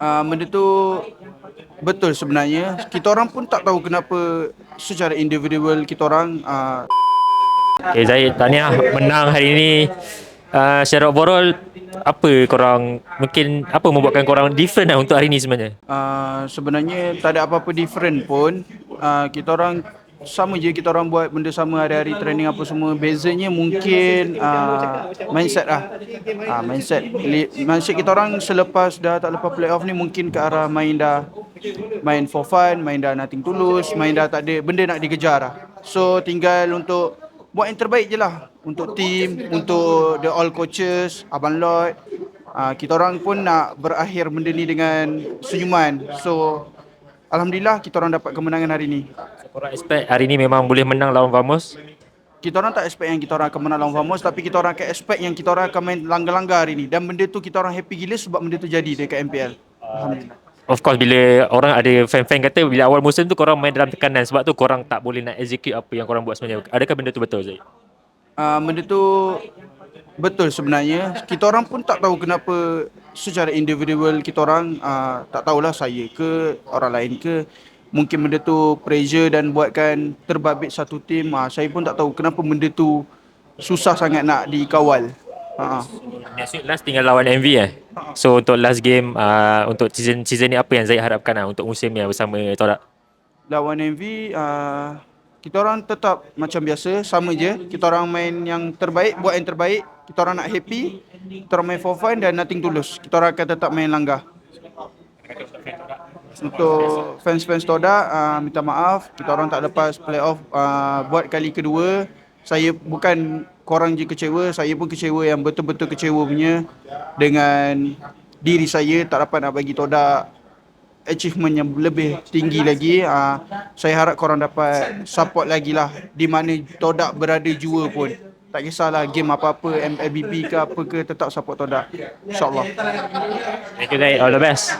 uh, benda tu betul sebenarnya. Kita orang pun tak tahu kenapa secara individual kita orang uh, Okay, Zaid, tahniah menang hari ini. Uh, secara overall, apa korang, mungkin apa membuatkan korang different lah untuk hari ini sebenarnya? uh, sebenarnya tak ada apa-apa different pun. Uh, kita orang sama je kita orang buat benda sama hari-hari training apa semua. Bezanya mungkin uh, mindset lah. Uh, mindset. Mindset kita orang selepas dah tak lepas playoff ni mungkin ke arah main dah main for fun, main dah nothing tulus, main dah tak ada benda nak dikejar lah. So tinggal untuk buat yang terbaik je lah untuk team, untuk the all coaches, Abang Lloyd. Uh, kita orang pun nak berakhir benda ni dengan senyuman. So Alhamdulillah kita orang dapat kemenangan hari ni. Korang expect hari ini memang boleh menang lawan Vamos? Kita orang tak expect yang kita orang akan menang lawan Famos tapi kita orang akan expect yang kita orang akan main langgar-langgar hari ni dan benda tu kita orang happy gila sebab benda tu jadi dekat MPL. Alhamdulillah. Of course bila orang ada fan-fan kata bila awal musim tu korang main dalam tekanan sebab tu korang tak boleh nak execute apa yang korang buat sebenarnya. Adakah benda tu betul Zaid? Uh, benda tu betul sebenarnya. Kita orang pun tak tahu kenapa secara individual kita orang uh, tak tahulah saya ke orang lain ke mungkin benda tu pressure dan buatkan terbabit satu tim. Uh, saya pun tak tahu kenapa benda tu susah sangat nak dikawal. Uh, Next week last tinggal lawan MV eh. So untuk last game uh, untuk season season ni apa yang Zaid harapkan lah untuk musim ni bersama Torak? lawan MV uh, kita orang tetap macam biasa sama je. Kita orang main yang terbaik buat yang terbaik. Kita orang nak happy kita orang main for fun dan nothing tulus kita orang akan tetap main langgar. Untuk fans-fans Todak uh, minta maaf. Kita orang tak lepas playoff uh, buat kali kedua. Saya bukan korang je kecewa saya pun kecewa yang betul-betul kecewa punya dengan diri saya tak dapat nak bagi Todak achievement yang lebih tinggi lagi uh, saya harap korang dapat support lagi lah. Di mana Todak berada jua pun. Tak kisahlah game apa-apa MLBB ke apa ke tetap support Todak. Insyaallah. Thank you Zaid, all the best.